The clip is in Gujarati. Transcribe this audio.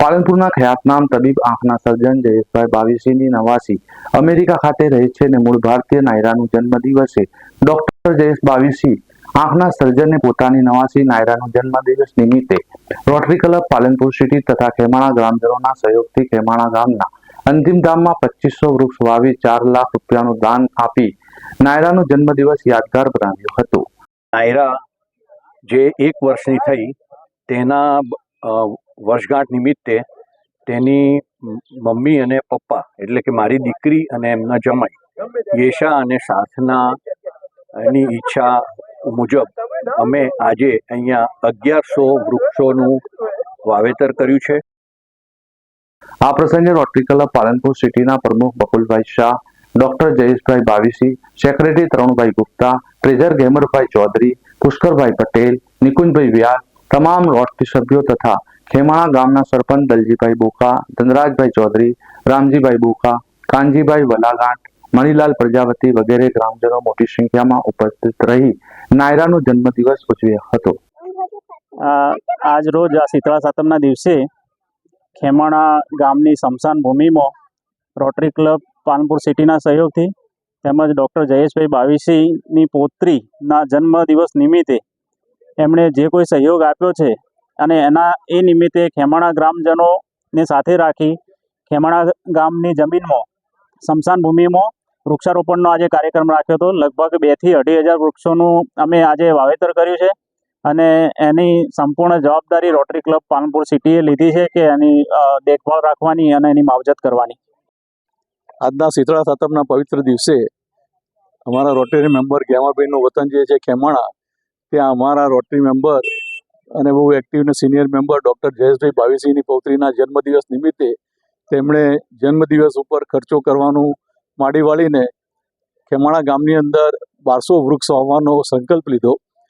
પાલનપુરના ખ્યાતનામ તબીબ આંખના સર્જન જયેશભાઈ બાવીસીની નવાસી અમેરિકા ખાતે રહે છે અને મૂળ ભારતીય નાયરાનું જન્મદિવસે ડોક્ટર જયેશ બાવીસી આંખના સર્જને પોતાની નવાસી નાયરાનું જન્મદિવસ નિમિત્તે રોટરી ક્લબ પાલનપુર સિટી તથા ખેમાણા ગ્રામજનોના સહયોગથી ખેમાણા ગામના અંતિમ ધામમાં પચીસો વૃક્ષ વાવી ચાર લાખ રૂપિયાનું દાન આપી નાયરાનો જન્મદિવસ યાદગાર બનાવ્યો હતો. નાયરા જે એક વર્ષની થઈ તેના વર્ષગાંઠ નિમિત્તે તેની મમ્મી અને પપ્પા, એટલે કે મારી દીકરી અને એમના જમાઈ, યેશા અને સાથના એની ઈચ્છા મુજબ અમે આજે અહીંયા અગિયારસો વૃક્ષોનું વાવેતર કર્યું છે. આ પ્રસંગે રોટરી ક્લબ પાલનપુર સિટીના પ્રમુખ Bakulbhai Shah, doctor Jayeshbhai Bavisi, secretary Tarunbhai Gupta, treasurer Gemarbhai Chaudhary, Pushkarbhai Patel, Nikunjbhai Vyas, તમામ રોટરી સભ્યો તથા ખેમાણા ગામના સરપંચ દલજીભાઈ બોકા ધનરાજભાઈ ચૌધરી, રામજીભાઈ બોકા કાનજીભાઈ વલાગાંઠ મણિલાલ પ્રજાપતિ વગેરે ગ્રામજનો મોટી સંખ્યામાં ઉપસ્થિત રહી નાયરાનો જન્મદિવસ ઉજવ્યો હતો. આજ રોજ આ શીતળા સાતમના દિવસે ખેમાણા ગામની શમશાન ભૂમિમાં રોટરી ક્લબ પાનપુર સિટીના સહયોગથી તેમજ ડૉક્ટર જયેશભાઈ બાવીસીની પૌત્રીના જન્મદિવસ નિમિત્તે એમણે જે કોઈ સહયોગ આપ્યો છે અને એના એ નિમિત્તે ખેમાણા ગ્રામજનોને સાથે રાખી ખેમાણા ગામની જમીનમાં, સ્મશાન ભૂમિમાં વૃક્ષારોપણનો આજે કાર્યક્રમ રાખ્યો હતો. લગભગ બેથી અઢી હજાર વૃક્ષોનું અમે આજે વાવેતર કર્યું છે અને એની સંપૂર્ણ જવાબદારી રોટરી ક્લબ પાલનપુર સિટીએ લીધી છે કે એની દેખભાળ રાખવાની અને એની માવજત કરવાની. આજના શીતળા સાતમના પવિત્ર દિવસે અમારા રોટરી મેમ્બર ગેમાભાઈનું વતન જે છે ખેમાણા, ત્યાં અમારા રોટરી મેમ્બર અને બહુ એક્ટિવ ને સિનિયર મેમ્બર ડૉક્ટર જયેશભાઈ ભાવીસિંહની પૌત્રીના જન્મદિવસ નિમિત્તે તેમણે જન્મદિવસ ઉપર ખર્ચો કરવાનું માંડી વાળીને ખેમાણા ગામની અંદર બારસો વૃક્ષ વાવવાનો સંકલ્પ લીધો.